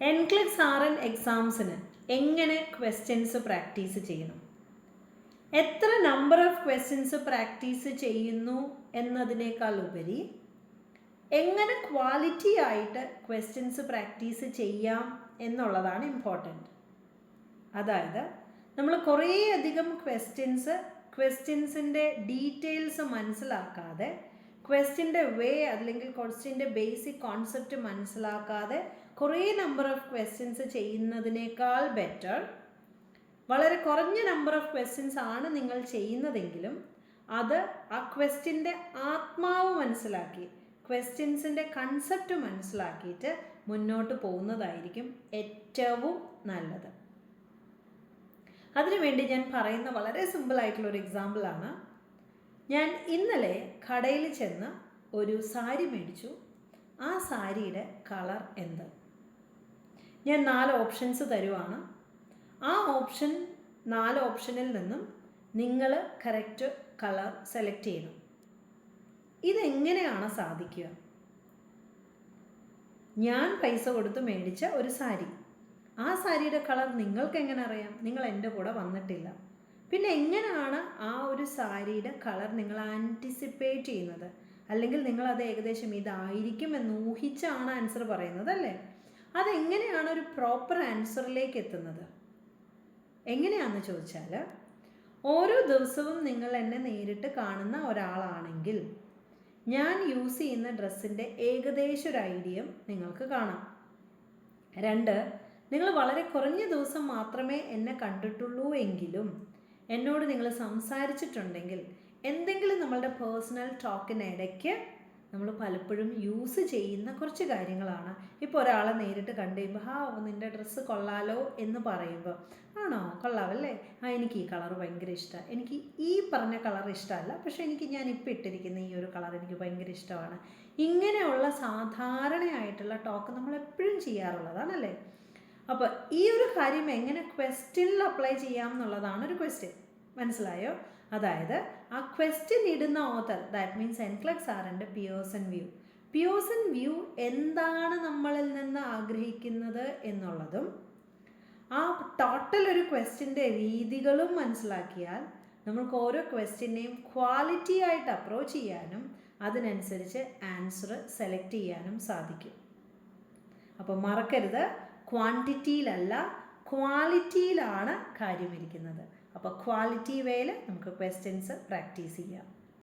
എൻക്ലിക്സ് R N എക്സാംസിന് എങ്ങനെ questions practice ചെയ്യണം? എത്ര നമ്പർ ഓഫ് ക്വസ്റ്റ്യൻസ് പ്രാക്ടീസ് ചെയ്യുന്നു എന്നതിനേക്കാൾ ഉപരി എങ്ങനെ ക്വാളിറ്റി ആയിട്ട് ക്വസ്റ്റ്യൻസ് പ്രാക്ടീസ് ചെയ്യാം എന്നുള്ളതാണ് ഇമ്പോർട്ടന്റ് അതായത് നമ്മൾ കുറേയധികം ക്വസ്റ്റ്യൻസ് ക്വസ്റ്റ്യൻസിന്റെ ഡീറ്റെയിൽസ് മനസ്സിലാക്കാതെ ക്വസ്റ്റ്യന്റെ വേ അല്ലെങ്കിൽ ക്വസ്റ്റ്യന്റെ ബേസിക് കോൺസെപ്റ്റ് മനസ്സിലാക്കാതെ കുറേ നമ്പർ ഓഫ് ക്വസ്റ്റ്യൻസ് ചെയ്യുന്നതിനേക്കാൾ ബെറ്റർ വളരെ കുറഞ്ഞ നമ്പർ ഓഫ് ക്വസ്റ്റ്യൻസ് ആണ് നിങ്ങൾ ചെയ്യുന്നതെങ്കിലും അത് ആ ക്വസ്റ്റ്യന്റെ ആത്മാവ് മനസ്സിലാക്കി ക്വസ്റ്റ്യൻസിന്റെ കൺസെപ്റ്റ് മനസ്സിലാക്കിയിട്ട് മുന്നോട്ട് പോകുന്നതായിരിക്കും ഏറ്റവും നല്ലത്. അതിനുവേണ്ടി ഞാൻ പറയുന്ന വളരെ സിമ്പിളായിട്ടുള്ള ഒരു എക്സാമ്പിളാണ് ഞാൻ ഇന്നലെ കടയിൽ ചെന്ന് ഒരു സാരി മേടിച്ചു. ആ സാരിയുടെ കളർ എന്ത്? ഞാൻ നാല് ഓപ്ഷൻസ് തരുവാണ്. ആ ഓപ്ഷൻ നാല് ഓപ്ഷനിൽ നിന്നും നിങ്ങൾ കറക്റ്റ് കളർ സെലക്ട് ചെയ്യണം. ഇതെങ്ങനെയാണ് സാധിക്കുക? ഞാൻ പൈസ കൊടുത്ത് മേടിച്ച ഒരു സാരി. ആ സാരിയുടെ കളർ നിങ്ങൾക്ക് എങ്ങനെ അറിയാം? നിങ്ങൾ എന്റെ കൂടെ വന്നിട്ടില്ല. പിന്നെ എങ്ങനെയാണ് ആ ഒരു സാരിയുടെ കളർ നിങ്ങൾ ആന്റിസിപ്പേറ്റ് ചെയ്യുന്നത്? അല്ലെങ്കിൽ നിങ്ങൾ അത് ഏകദേശം ഇതായിരിക്കും എന്ന് ഊഹിച്ചാണ് ആൻസർ പറയുന്നത് അല്ലേ? അതെങ്ങനെയാണ് ഒരു പ്രോപ്പർ ആൻസറിലേക്ക് എത്തുന്നത്? എങ്ങനെയാണെന്ന് ചോദിച്ചാൽ ഓരോ ദിവസവും നിങ്ങൾ എന്നെ നേരിട്ട് കാണുന്ന ഒരാളാണെങ്കിൽ ഞാൻ യൂസ് ചെയ്യുന്ന ഡ്രസ്സിന്റെ ഏകദേശം ഒരു ഐഡിയ നിങ്ങൾക്ക് കാണാം. രണ്ട് നിങ്ങൾ വളരെ കുറഞ്ഞ ദിവസം മാത്രമേ എന്നെ കണ്ടിട്ടുള്ളൂ എങ്കിലും എന്നോട് നിങ്ങൾ സംസാരിച്ചിട്ടുണ്ടെങ്കിൽ എന്തെങ്കിലും നമ്മളുടെ പേഴ്സണൽ ടോക്കിനിടയ്ക്ക് നമ്മൾ പലപ്പോഴും യൂസ് ചെയ്യുന്ന കുറച്ച് കാര്യങ്ങളാണ്. ഇപ്പോൾ ഒരാളെ നേരിട്ട് കണ്ടു കഴിയുമ്പോൾ ഹാ നിന്റെ ഡ്രസ്സ് കൊള്ളാലോ എന്ന് പറയുമ്പോൾ ആണോ? കൊള്ളാവല്ലേ? ആ എനിക്ക് ഈ കളർ ഭയങ്കര ഇഷ്ടമാണ് എനിക്ക് ഈ പറഞ്ഞ കളർ ഇഷ്ടമല്ല പക്ഷേ എനിക്ക് ഞാൻ ഇപ്പോൾ ഇട്ടിരിക്കുന്ന ഈ ഒരു കളർ എനിക്ക് ഭയങ്കര ഇഷ്ടമാണ്. ഇങ്ങനെയുള്ള സാധാരണയായിട്ടുള്ള ടോക്ക് നമ്മൾ എപ്പോഴും ചെയ്യാറുള്ളതാണല്ലേ? അപ്പോൾ ഈ ഒരു കാര്യം എങ്ങനെ ക്വസ്റ്റ്യനിൽ അപ്ലൈ ചെയ്യാം എന്നുള്ളതാണ് ഒരു ക്വസ്റ്റ്യൻ മനസ്സിലായോ? അതായത് ആ ക്വസ്റ്റ്യൻ ഇടുന്ന ഓത്തർ ദാറ്റ് മീൻസ് എൻക്ലക്സ് ആറിന്റെ പിയോസൻ വ്യൂ പിയോസൻ വ്യൂ എന്താണ് നമ്മളിൽ നിന്ന് ആഗ്രഹിക്കുന്നത് എന്നുള്ളതും ആ ടോട്ടൽ ഒരു ക്വസ്റ്റ്യന്റെ രീതികളും മനസ്സിലാക്കിയാൽ നമുക്ക് ഓരോ ക്വസ്റ്റ്യനെയും ക്വാളിറ്റി ആയിട്ട് അപ്രോച്ച് ചെയ്യാനും അതിനനുസരിച്ച് ആൻസർ സെലക്ട് ചെയ്യാനും സാധിക്കും. അപ്പോൾ മറക്കരുത്. ക്വാണ്ടിറ്റിയിലല്ല ക്വാളിറ്റിയിലാണ് കാര്യമിരിക്കുന്നത്. അപ്പോൾ ക്വാളിറ്റി വേയിൽ നമുക്ക് ക്വസ്റ്റ്യൻസ് പ്രാക്ടീസ് ചെയ്യാം.